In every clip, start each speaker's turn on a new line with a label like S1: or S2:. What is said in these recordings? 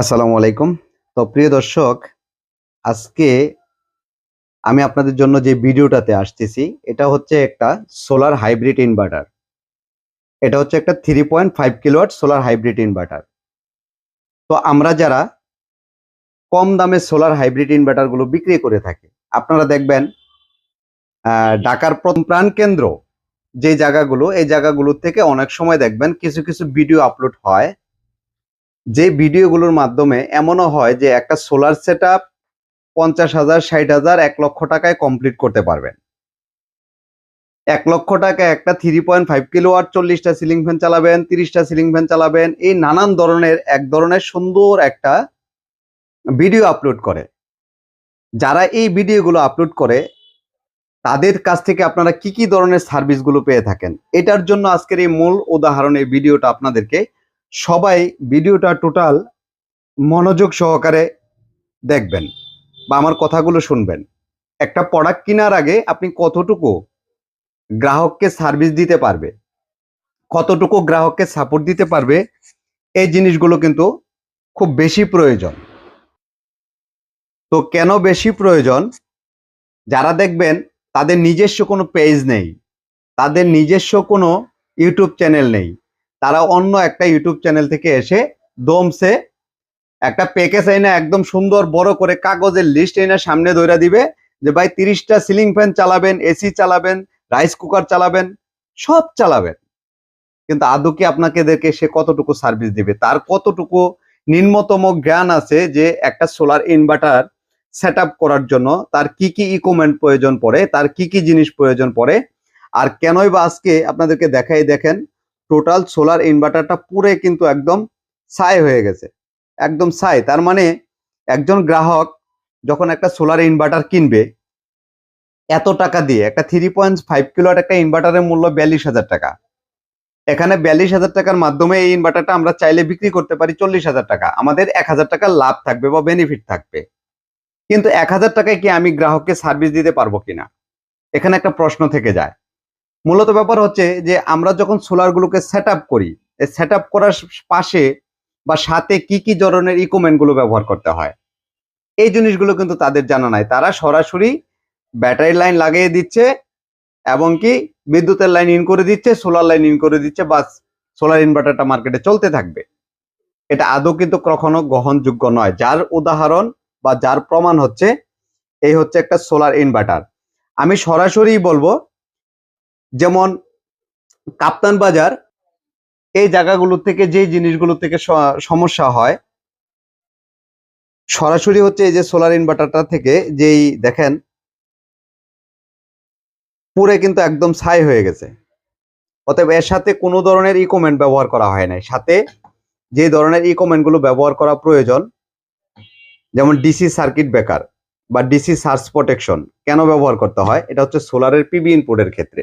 S1: আসসালামু আলাইকুম। তো প্রিয় দর্শক, আজকে আমি আপনাদের জন্য যে ভিডিওটাতে আসতেছি, এটা হচ্ছে একটা সোলার হাইব্রিড ইনভার্টার। এটা হচ্ছে একটা three point five kilowatt solar hybrid inverter. তো আমরা যারা কম দামে সোলার হাইব্রিড ইনভার্টারগুলো বিক্রি করে থাকি, আপনারা দেখবেন ঢাকার প্রথম প্রাণ কেন্দ্র যে জায়গাগুলো, এই জায়গাগুলোর থেকে অনেক সময় দেখবেন কিছু কিছু ভিডিও আপলোড হয়। যে ভিডিওগুলোর মাধ্যমে এমনও হয় যে একটা সোলার সেট আপ পঞ্চাশ হাজার, ষাট হাজার, এক লক্ষ টাকায় কমপ্লিট করতে পারবেন। এক লক্ষ টাকা একটা three point five kilowatt চল্লিশটা সিলিং ফ্যান চালাবেন, তিরিশটা সিলিং ফ্যান চালাবেন, এই নানান ধরনের, এক ধরনের সুন্দর একটা ভিডিও আপলোড করে। যারা এই ভিডিওগুলো আপলোড করে, তাদের কাছ থেকে আপনারা কি কি ধরনের সার্ভিসগুলো পেয়ে থাকেন? এটার জন্য আজকের এই মূল উদাহরণের ভিডিওটা আপনাদেরকে সবাই ভিডিওটা টোটাল মনোযোগ সহকারে দেখবেন বা আমার কথাগুলো শুনবেন। একটা প্রোডাক্ট কেনার আগে আপনি কতটুকু গ্রাহককে সার্ভিস দিতে পারবে, কতটুকু গ্রাহককে সাপোর্ট দিতে পারবে, এই জিনিসগুলো কিন্তু খুব বেশি প্রয়োজন। তো কেন বেশি প্রয়োজন? যারা দেখবেন তাদের নিজস্ব কোনো পেজ নেই, তাদের নিজস্ব কোনো ইউটিউব চ্যানেল নেই তারা অন্য একটা ইউটিউব চ্যানেল থেকে এসে দমসে একটা প্যাকেজ এনে একদম সুন্দর বড় করে কাগজের লিস্ট এনে সামনে ধরে দিবে যে ভাই তিরিশটা সিলিং ফ্যান চালাবেন এসি চালাবেন রাইস কুকার চালাবেন, সব চালাবেন। কিন্তু আদৌ কি আপনাকে এদেরকে সে কতটুকু সার্ভিস দিবে? তার কতটুকু নিম্নতম জ্ঞান আছে যে একটা সোলার ইনভার্টার সেট করার জন্য? তার কি কি ইকুইপমেন্ট প্রয়োজন পড়ে? তার কি কি জিনিস প্রয়োজন পড়ে? আর কেনই বা আজকে আপনাদেরকে দেখাই দেখেন টোটাল সোলার ইনভার্টারটা পুরে কিন্তু একদম ছাই হয়ে গেছে। একদম ছাই। তার মানে একজন গ্রাহক যখন একটা সোলার ইনভার্টার কিনবে, এত টাকা দিয়ে, একটা থ্রি পয়েন্ট ফাইভ কিলোয়াট একটা ইনভার্টারের মূল্য বিয়াল্লিশ হাজার টাকা। এখানে বিয়াল্লিশ হাজার টাকার মাধ্যমে এই ইনভার্টারটা আমরা চাইলে বিক্রি করতে পারি চল্লিশ হাজার টাকা। আমাদের এক হাজার টাকা লাভ থাকবে বা বেনিফিট থাকবে। কিন্তু এক হাজার টাকায় কি আমি গ্রাহককে সার্ভিস দিতে পারব কিনা? এখানে একটা প্রশ্ন থেকে যায়। মূলত ব্যাপার হচ্ছে যে আমরা যখন সোলারগুলোকে সেট আপ করি সেট আপ করার পাশে বা সাথে কি কি ধরনের ইকুইপমেন্টগুলো ব্যবহার করতে হয়, এই জিনিসগুলো কিন্তু তাদের জানা নাই। তারা সরাসরি ব্যাটারি লাইন লাগিয়ে দিচ্ছে এবং কি বিদ্যুতের লাইন ইন করে দিচ্ছে সোলার লাইন ইন করে দিচ্ছে, বাস সোলার ইনভার্টারটা মার্কেটে চলতে থাকবে। এটা আদৌ কিন্তু কখনো গ্রহণযোগ্য নয়। যার উদাহরণ বা যার প্রমাণ হচ্ছে, এই হচ্ছে একটা সোলার ইনভার্টার আমি সরাসরি বলব যেমন কাপ্তান বাজার, এই জায়গাগুলো থেকে যে জিনিসগুলো থেকে সমস্যা হয়, সরাসরি হচ্ছে এই যে সোলার ইনভার্টারটা থেকে যেই দেখেন, পুরে কিন্তু একদম ছাই হয়ে গেছে। অতএব এর সাথে কোনো ধরনের ইকুইপমেন্ট ব্যবহার করা হয় নাই। সাথে যে ধরনের ইকুইপমেন্টগুলো ব্যবহার করা প্রয়োজন, যেমন ডিসি সার্কিট ব্রেকার বা ডিসি সার্চ প্রোটেকশন কেন ব্যবহার করতে হয়? এটা হচ্ছে সোলারের পিবি ইনপুটের ক্ষেত্রে।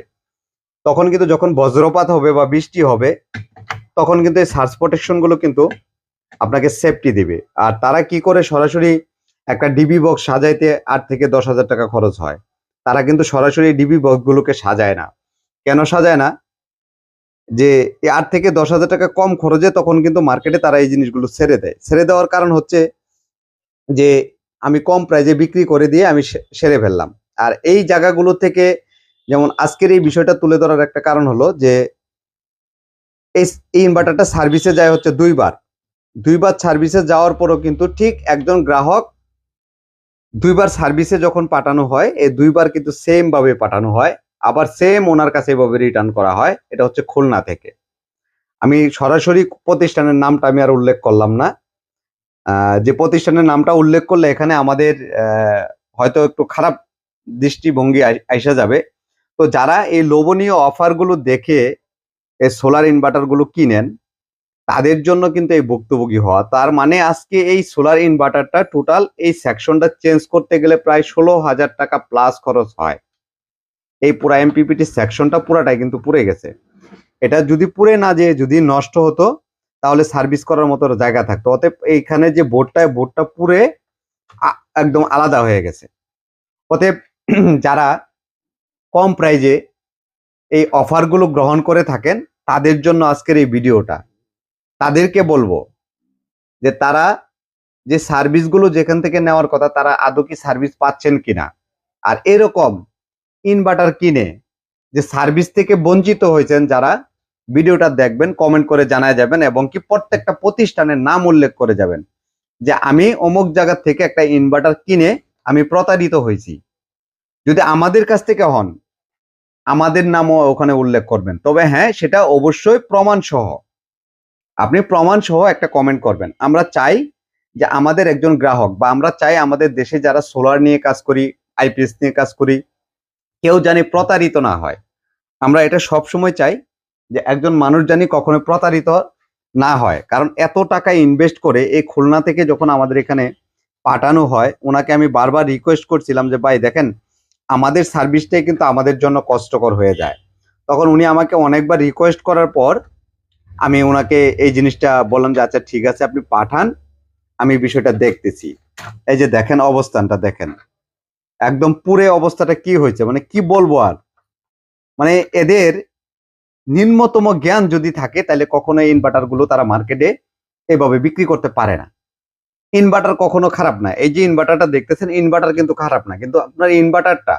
S1: তখন কিন্তু যখন বজ্রপাত হবে বা বৃষ্টি হবে, তখন কিন্তু এই সার্চ প্রোটেকশনগুলো কিন্তু আপনাকে সেফটি দিবে। আর তারা কি করে সরাসরি একটা ডিবি বক্স সাজাইতে আট থেকে দশ হাজার টাকা খরচ হয়। তারা কিন্তু সরাসরি ডিবি বক্স গুলোকে সাজায় না। কেন সাজায় না? যে আট থেকে দশ হাজার টাকা কম খরচে তখন কিন্তু মার্কেটে তারা এই জিনিসগুলো ছেড়ে দেয়। ছেড়ে দেওয়ার কারণ হচ্ছে যে, আমি কম প্রাইজে বিক্রি করে দিয়ে আমি সেরে ফেললাম। আর এই জায়গাগুলো থেকে যেমন আজকের এই বিষয়টা তুলে ধরার একটা কারণ হলো যে এই ইনভার্টারটা সার্ভিসে যায় হচ্ছে দুইবার। দুইবার সার্ভিসে যাওয়ার পরও কিন্তু ঠিক একজন গ্রাহক দুইবার সার্ভিসে যখন পাঠানো হয়, এই দুইবার কিন্তু সেম ভাবে পাঠানো হয়, আবার সেম ওনার কাছে এভাবে রিটার্ন করা হয়, এটা হচ্ছে খুলনা থেকে। আমি সরাসরি প্রতিষ্ঠানের নামটা আমি আর উল্লেখ করলাম না। যে প্রতিষ্ঠানের নামটা উল্লেখ করলে এখানে আমাদের হয়তো একটু খারাপ দৃষ্টিভঙ্গি আইসা যাবে। তো যারা এই লোভনীয় অফারগুলো দেখে এই সোলার ইনভার্টারগুলো কিনেন, তাদের জন্য কিন্তু এই ভুক্তভোগী হওয়া। তার মানে আজকে এই সোলার ইনভার্টারটা টোটাল এই সেকশনটা চেঞ্জ করতে গেলে প্রায় ষোলো হাজার টাকা প্লাস খরচ হয়। এই পুরা এমপিপিটি সেকশনটা পুরাটাই কিন্তু পুড়ে গেছে। এটা যদি পুড়ে না যে যদি নষ্ট হতো, তাহলে সার্ভিস করার মতো জায়গা থাকতো। অতএব এইখানে যে বোর্ডটায় বোর্ডটা আ- একদম আলাদা হয়ে গেছে। অতএব যারা কম প্রাইজে এই অফারগুলো গ্রহণ করে থাকেন, তাদের জন্য আজকের এই ভিডিওটা তাদেরকে বলব যে তারা যে সার্ভিসগুলো যেখান থেকে নেওয়ার কথা, তারা আদৌ কি সার্ভিস পাচ্ছেন কিনা? আর এরকম ইনভার্টার কিনে যে সার্ভিস থেকে বঞ্চিত হয়েছেন যারা ভিডিওটা দেখবেন কমেন্ট করে জানায় যাবেন এবং কি প্রত্যেকটা প্রতিষ্ঠানের নাম উল্লেখ করে যাবেন যে আমি অমুক জায়গা থেকে একটা ইনভার্টার কিনে আমি প্রতারিত হয়েছি। যদি আমাদের কাছ থেকে হন আমাদের নামও ওখানে উল্লেখ করবেন। তবে হ্যাঁ সেটা অবশ্যই প্রমাণ সহ আপনি প্রমাণ সহ একটা কমেন্ট করবেন। আমরা চাই যে আমাদের একজন গ্রাহক বা আমরা চাই আমাদের দেশে যারা সোলার নিয়ে কাজ করি আইপিএস নিয়ে কাজ করি, কেউ জানি প্রতারিত না হয়। আমরা এটা সব সময় চাই যে একজন মানুষ জানি কখনো প্রতারিত না হয়। কারণ এত টাকা ইনভেস্ট করে এই খুলনা থেকে যখন আমাদের এখানে পাঠানো হয়, ওনাকে আমি বারবার রিকোয়েস্ট করছিলাম যে, ভাই, দেখেন আমাদের সার্ভিসটাই কিন্তু আমাদের জন্য কষ্টকর হয়ে যায়। তখন উনি আমাকে অনেকবার রিকোয়েস্ট করার পর আমি ওনাকে এই জিনিসটা বললাম যে আচ্ছা ঠিক আছে, আপনি পাঠান, আমি বিষয়টা দেখতেছি। এই যে দেখেন অবস্থানটা, দেখেন। একদম পুরে অবস্থাটা কি হয়েছে? মানে কি বলব আর? মানে এদের নিম্নতম জ্ঞান যদি থাকে, তাহলে কখনো ইনভার্টারগুলো তারা মার্কেটে এভাবে বিক্রি করতে পারে না। ইনভার্টার কখনো খারাপ না। এই যে ইনভার্টারটা দেখতেছেন ইনভার্টার কিন্তু খারাপ না। কিন্তু আপনার ইনভার্টারটা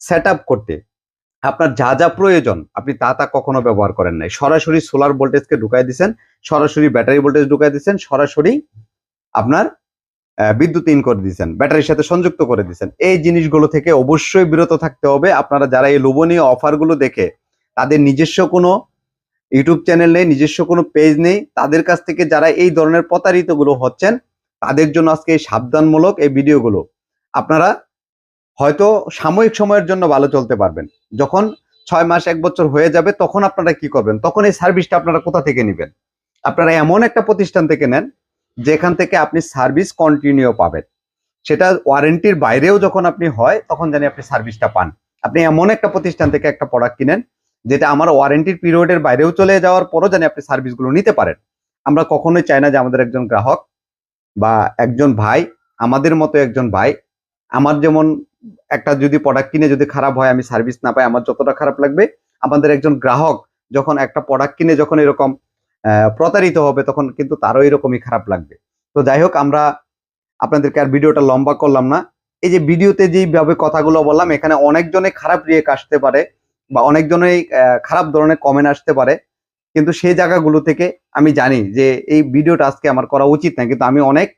S1: সেট করতে আপনার যা যা প্রয়োজন, আপনি তা তা কখনো ব্যবহার করেন নাই। সরাসরি সোলার ভোল্টেজকে ঢুকাই দিচ্ছেন সরাসরি ব্যাটারি ভোল্টেজ ঢুকাই দিচ্ছেন সরাসরি আপনার বিদ্যুৎ ইন করে দিচ্ছেন ব্যাটারির সাথে সংযুক্ত করে দিচ্ছেন এই জিনিসগুলো থেকে অবশ্যই বিরত থাকতে হবে। আপনারা যারা এই লোভনীয় অফারগুলো দেখে, তাদের নিজস্ব কোনো ইউটিউব চ্যানেল নেই, নিজস্ব কোনো পেজ নেই, তাদের কাছ থেকে যারা এই ধরনের প্রতারিতগুলো হচ্ছেন তাদের জন্য আজকে এই সাবধানমূলক এই ভিডিওগুলো আপনারা হয়তো সাময়িক সময়ের জন্য ভালো চলতে পারবেন। যখন ছয় মাস, এক বছর হয়ে যাবে, তখন আপনারা কি করবেন? তখন এই সার্ভিসটা আপনারা কোথা থেকে নেবেন? আপনারা এমন একটা প্রতিষ্ঠান থেকে নেন, যেখান থেকে আপনি সার্ভিস কন্টিনিউ পাবেন। সেটা ওয়ারেন্টির বাইরেও যখন আপনি হয়, তখন জানি আপনি সার্ভিসটা পান। আপনি এমন একটা প্রতিষ্ঠান থেকে একটা প্রোডাক্ট কিনেন, যেটা আমার ওয়ারেন্টির পিরিয়ডের বাইরেও চলে যাওয়ার পরও জানি আপনি সার্ভিসগুলো নিতে পারেন। আমরা কখনোই চাই না যে আমাদের একজন গ্রাহক বা একজন ভাই আমাদের মতো একজন ভাই আমার যেমন একটা যদি প্রোডাক্ট কিনে যদি খারাপ হয় আমি সার্ভিস না পাই আমার যতটা খারাপ লাগবে আমাদের একজন গ্রাহক যখন একটা প্রোডাক্ট কিনে যখন এরকম প্রতারিত হবে তখন কিন্তু তারও এরকমই খারাপ লাগবে। তো যাই হোক আমরা আপনাদেরকে আর ভিডিওটা লম্বা করলাম না। এই যে ভিডিওতে যেইভাবে কথাগুলো বললাম এখানে অনেকজনে খারাপ রিয়েক আসতে পারে বা অনেকজনেই আহ, খারাপ ধরনের কমেন্ট আসতে পারে। কিন্তু সেই জায়গাগুলো থেকে আমি জানি যে এই ভিডিওটা আজকে আমার করা উচিত না। কিন্তু আমি অনেক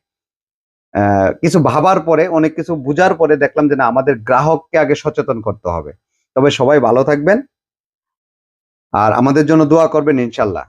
S1: কিছু ভাবার পরে, অনেক কিছু বুঝার পরে দেখলাম যে না, আমাদের গ্রাহককে আগে সচেতন করতে হবে। তবে সবাই ভালো থাকবেন। আর আমাদের জন্য দোয়া করবেন ইনশাল্লাহ।